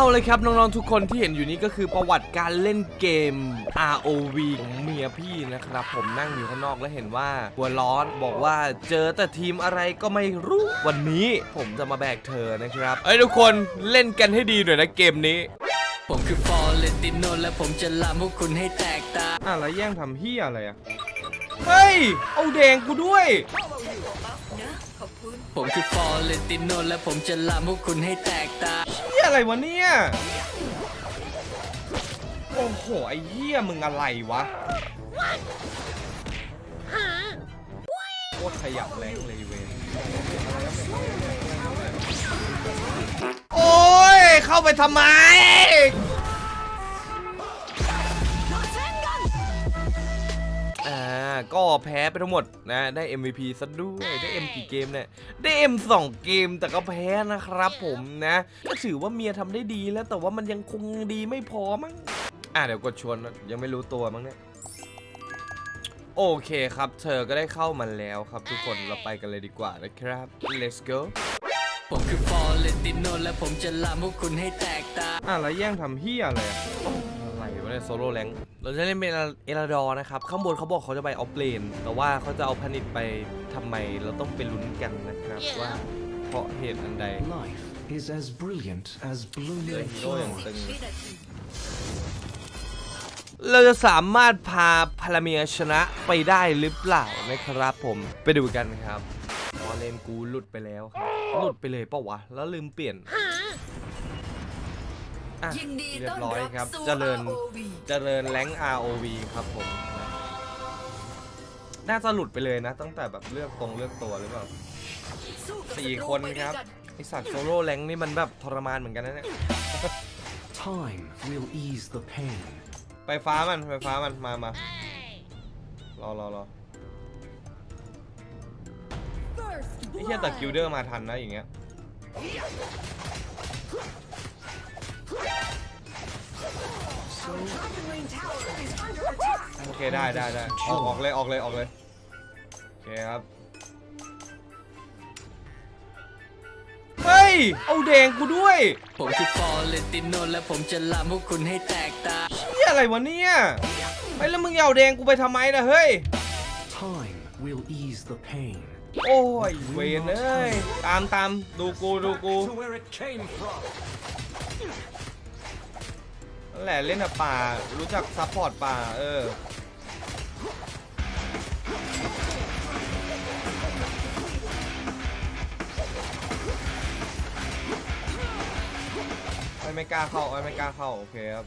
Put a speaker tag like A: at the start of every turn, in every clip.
A: เอาเลยครับน้องๆทุกคนที่เห็นอยู่นี้ก็คือประวัติการเล่นเกม ROV ของเมียพี่นะครับ ผมนั่งอยู่ข้างนอกแล้วเห็นว่าหัวร้อนบอกว่าเจอแต่ทีมอะไรก็ไม่รู้วันนี้ผมจะมาแบกเธอนะครับเอ้ยทุกคนเล่นกันให้ดีหน่อยนะเกมนี้
B: ผมคือฟอร์เรนติโนและผมจะลามพวกคุณให้แตกตา
A: อะแล้วแย่งทำเฮียอะไรอะเฮ้ยเอาแดงกูด้วย
B: ผมคือฟอร์เรติโนและผมจะลามพวกคุณให้แตกตา
A: เฮียอะไรวะเนี่ย โอ้โห ไอ้เฮียมึงอะไรวะโคตรขยับแรงเลยเวนโอ้ย เข้าไปทำไม ก็แพ้ไปทั้งหมดนะได้ MVP ซะด้วยได้ M กี่เกมเนี่ยได้ M 2เกมแต่ก็แพ้นะครับผมนะก็ถือว่าเมียทำได้ดีแล้วแต่ว่ามันยังคงดีไม่พอมั้งอะเดี๋ยวกดชวนนะยังไม่รู้ตัวมั้งเนี่ยโอเคครับ เธอก็ได้เข้ามาแล้วครับทุกคนเราไปกันเลยดีกว่านะครับ let's go
B: ผมคือฟอร์เรนติโนและผมจะลามพวกคุณให้แตกตา
A: อะแล้วแย่งทำเฮียอะไรอะ อะไรวะเนี่ยโซโล่แรงเราจะเล่นเป็นเอลาดอร์นะครับ ข้างบนเขาบอกเขาจะไปออฟเลน แต่ว่าเขาจะเอาพนิตไปทำไม เราต้องไปลุ้นกันนะครับ ว่าเพราะเหตุอันใด
C: Life is as brilliant as
A: เจอ
C: blooming
A: ฮีโร่อย่าง
C: flowers.
A: ตึงเราจะสามารถพาพาราเมียชนะไปได้หรือเปล่านะครับผมไปดูกันครับพอเลนกูหลุดไปแล้วครับหลุดไปเลยเปะวะ แล้วลืมเปลี่ยน อะ
D: ยินดี
A: เรีย
D: ต้อบน
A: ร้อย
D: รับ
A: ครับ
D: สู่
A: เจริญ
D: ROV
A: เจริญแรงค์ ROV ครับผม น่าจะหลุดไปเลยนะ ตั้งแต่แบบเลือกตรงเลือกตัวหรือเปล่า
D: สู้กับ
A: สี่
D: ศัต
A: คน
D: ไปด้วย
A: ครับ
D: กัน
A: ไอสัตว์โซโล่แรงค์นี่มันแบบทรมานเหมือนกันนะเนี่ย
C: Time will ease the pain.
A: ไฟฟ้ามันไฟฟ้ามัน มามารอรอรอไอ้เหี้ยแต่กิลเดอร์มาทันนะอย่างเงี้ย โอเคได้ได้ได้ออกออกเลยออกเลยออกเลยโอเคครับเฮ้ยเอาแดงกูด้วย
B: ผมคือฟอร์เรนติโนและผมจะลามพวกคุณให้แตกตา
A: เฮียอะไรวะเนี่ยไอ้ยแล้วมึงจะเอาแดงกูไปทำไมนะเฮ้ย
C: Time will ease the pain.
A: โอ้ยเวนเอ้ยตามตามดูกูดูกู นั่นแหละเล่นกับป่า รู้จักซัพพอร์ตป่า เออไอ้ไม่กล้าเข้าไอ้ไม่กล้าเข้า โอเคครับ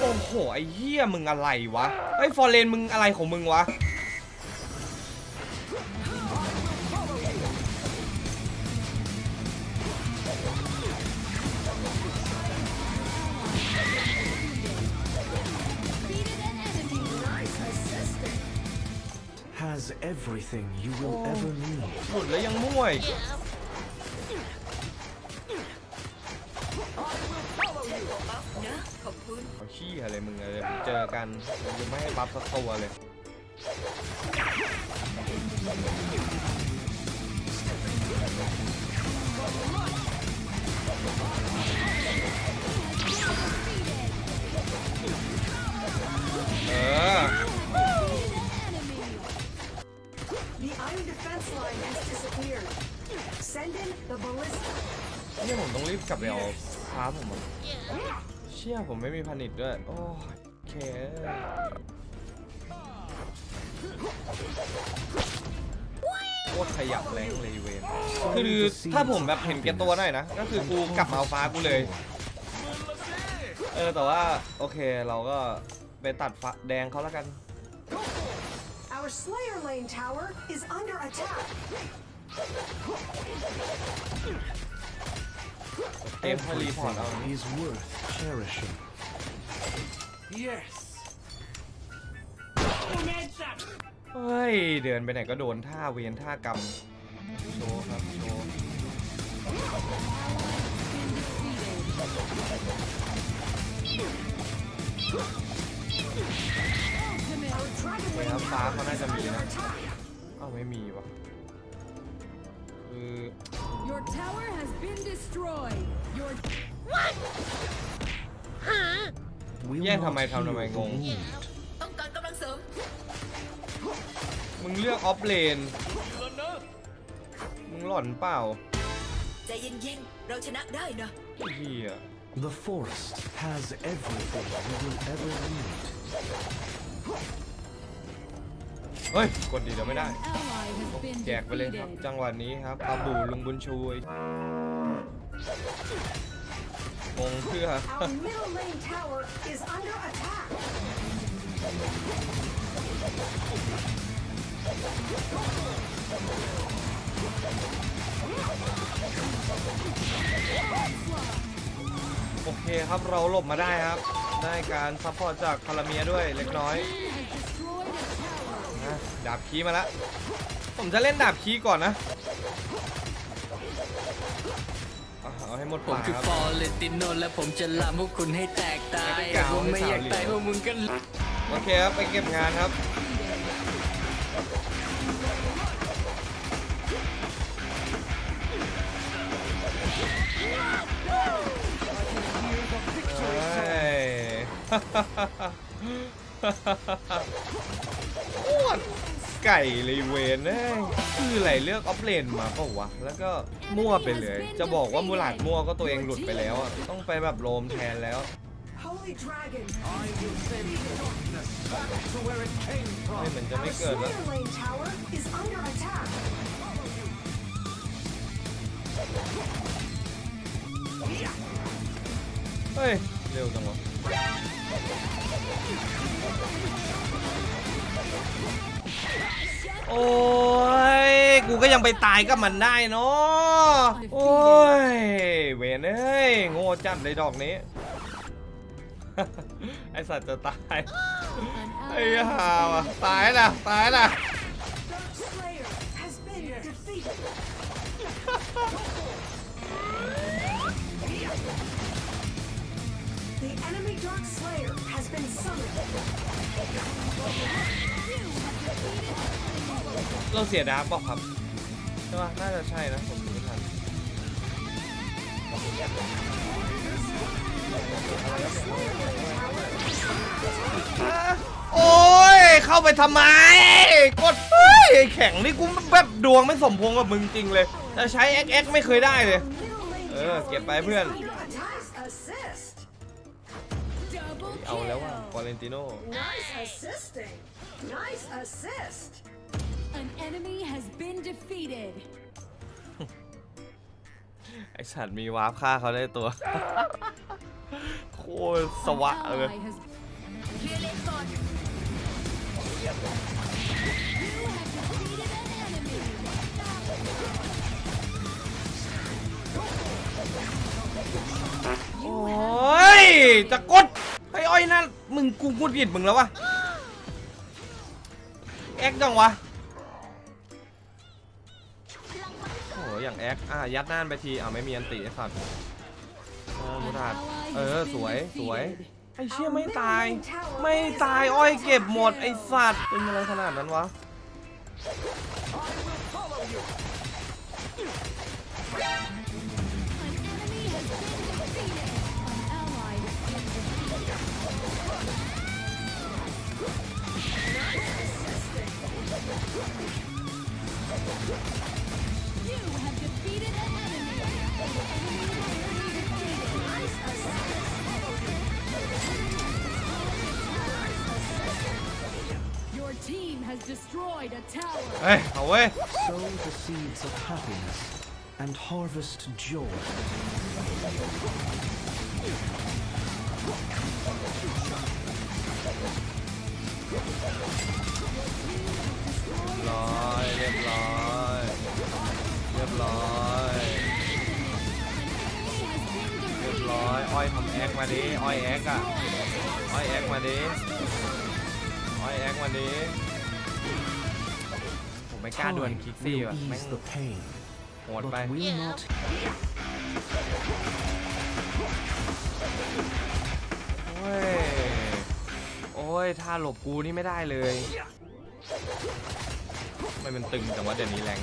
A: โอ้โห ไอ้เหี้ยมึงอะไรวะ ไอ้ฟอร์เรนมึงอะไรของมึงวะ
C: Has everything you will ever need.
A: หลุดแล้วยังมั่วอีก
D: นะขอบคุณ
A: เอาขี้อะไรมึงอะไรเจอกันมึงจะไม่ให้บัฟสักตัวเลย ไปเอาพาผมอะเชี่ยผมไม่มีพันิดด้วย โอ้เคโคตรขยับแรงเลยเวนคือถ้าผมแบบเห็นแกตัวหน่อยนะ ก็คือกูกลับมาเอาฟ้ากูเลย เออแต่ว่าโอเคเราก็ไปตัดฟ้าแดงเขาแล้วกัน
E: Our Slayer Lane tower is under attack.
A: เกมให้รีพอร์ตเอา
C: Everything is worth cherishing. Yes.
A: เฮ้ย เดินไปไหนก็โดนท่าเวียนท่ากรรมโชว์ครับโชว์
E: Our Dragon
A: เฮ้ย
E: Lane
A: ครับฟ้า
E: tower
A: เขาน่า
E: is
A: จะมี
E: under
A: นะ
E: attack.
A: เอ้าไม่มีว่ะคือ
F: Your tower has been destroyed. Your
C: will
A: Yeah,
C: not
A: thầm mày, thầm
C: heal
A: mày
C: the
A: ngon.
C: wound.
D: ต้องการกำลังเสริม
A: มึงเลือกออฟเลน มึงหล่อนเปล่า
D: ใจเย็นๆ เราชนะได้นะ
A: ไอ้เฮีย
C: The forest has everything you will ever need.
A: เฮ้ย กดดีเดี๋ยวไม่ได้ แจกไปเลยครับ จังหวะนี้ครับอาบูลุงบุญชูยงงเพื่อ
E: Our middle lane tower is under attack.
A: โอเคครับเราหลบมาได้ครับ ได้การซัพพอร์ตจากพาราเมียด้วยเล็กน้อย
F: Has destroyed a tower.
A: นะ ดาบคีมาละผมจะเล่นดาบคีก่อนนะเอาให้หมด
B: ผม
A: ป่า
B: คือ
A: ครับ
B: ฟอเรติโนและผมจะลามพวกคุณให้แตกตาย
A: ไม่กล่าว
B: ผมไม่อยากตายพวกมึงก็
A: โอเคครับ ไปเก็บงานครับ เฮ้ย โคตรไก่เลยเวนเอ้ยคืออะไรเลือกออฟเลนมาเปล่าวะ แล้วก็มั่วไปเลย จะบอกว่ามูหลาดมั่วก็ตัวเองหลุดไปแล้วอะต้องไปแบบโรมแทนแล้ว
E: Holy Dragon.
A: ไม่เหมือนจะ
E: Our
A: ไม่เกิดแล้ว
E: Slayer lane tower is under attack.
A: เฮ้ย เร็วจังวะ โอ้ย กูก็ยังไปตายกับมันได้เนาะโอ้ย เวนเอ้ย โง่จัดเลยดอกนี้ ไอสัตว์จะตาย
F: An
A: ไอ้
F: ally
A: ห่า
F: has
A: ว่ะตายนะตายนะ
E: The enemy Dark Slayer has been summoned.
A: เราเสียดาบเปล่าครับใช่ป่ะน่าจะใช่นะผมดูไม่ทันโอ้ย เข้าไปทำไม กดเฮ้ยไอ้แข็งนี่กูแบบดวงไม่สมพงษ์กับมึงจริงเลย จะใช้ XX ไม่เคยได้เลย
E: Middle lane
A: เออ เก็บไปเพื่อน เอาแล้วอะ
F: kill.
A: ฟอเรนติโน
E: Nice assisting. Nice assist.
F: An enemy has been defeated.
A: ไอสัตว์มีวาร์ปฆ่าเขาได้ตัว โคตรสวะ
F: An
A: เลย
F: ally has
D: เคลียร์เลนก่อน
F: you have defeated an enemy.
A: โอ้ยจะกดไอ้อ้ มึงกูกูผิดมึงแล้ววะแอคจังวะโอ้ยอย่างแอคอะยัดน่านไปทีอะไม่มีอันติไอ้สัตว์โอ้มุทาดเออสวยสวยไอ้เชี่ยไม่ตาย ไม่ตายอ้อยเก็บหมดไอ้สัตว์เป็นอะไรขนาดนั้นวะ ว้ย eh,
C: Sow the seeds of happiness and harvest joy.
A: ร้อยเรียบร้อยเรียบร้อยเรียบร้อยอ้อยทำแอคมาดิอ้อยแอคอะอ้อยแอคมาดิอ้อยแอคมาดิผมไม่กล้าดวลคิกซี่ว่ะแม่งโหดไป
C: will not
A: โอ้ย อ้ยถ้าหลบกูนี่ไม่ได้เลยไม่เป็นตึงจังวะเดี๋ยวนี้แรง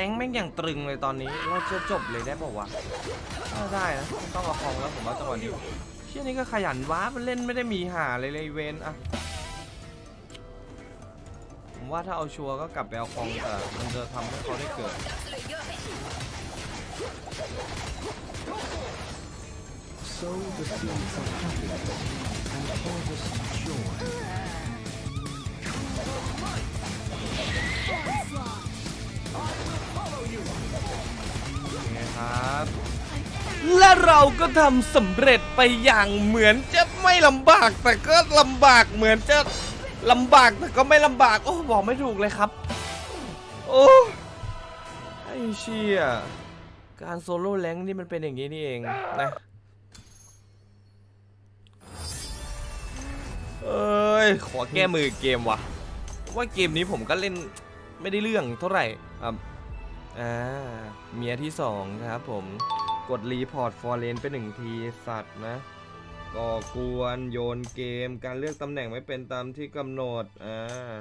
A: รงแม่งอย่างตรึงเลยตอนนี้ เราจะจบเลยได้ป่าวะน่ได้นะต้องเอาคองแล้วผมว่าจังหวะนี้เชี่ยนี่ก็ขยันว้ามันเล่นไม่ได้มีหาเลยเลยเวนอะผมว่าถ้าเอาชัวร์ก็กลับไปเอาคองแต่มันจะทำให้เขาได้เกิด
D: เและ
A: เราก็ทำสำเร็จไปอย่างเหมือนจะไม่ลำบาก แต่ก็ลำบากเหมือนจะลำบากแต่ก็ไม่ลำบาก โอ้บอกไม่ถูกเลยครับ โอ้ไอ้เชี่ยการโซโล่แรงนี่มันเป็นอย่างนี้นี่เองนะเอ้ยขอแก้มือเกมวะว่าเกมนี้ผมก็เล่นไม่ได้เรื่องเท่าไหร่ครับอ่าเมียที่สองครับผม กดรีพอร์ตฟอร์เรนไปหนึ่งทีสัตว์นะก่อกวนโยนเกมการเลือกตำแหน่งไม่เป็นตามที่กำหนดอ่า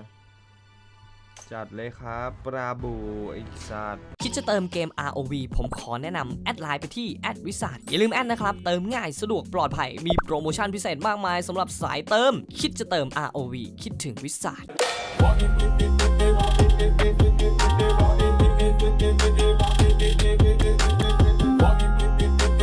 A: จัดเลยครับปราบูไอสัตว์
G: คิดจะเติมเกม ROV ผมขอแนะนำแอดไลน์ไปที่แอดวิสาอย่าลืมแอดนะครับ เติมง่ายสะดวกปลอดภัย มีโปรโมชั่นพิเศษมากมายสำหรับสายเติม คิดจะเติม ROV คิดถึงวิสา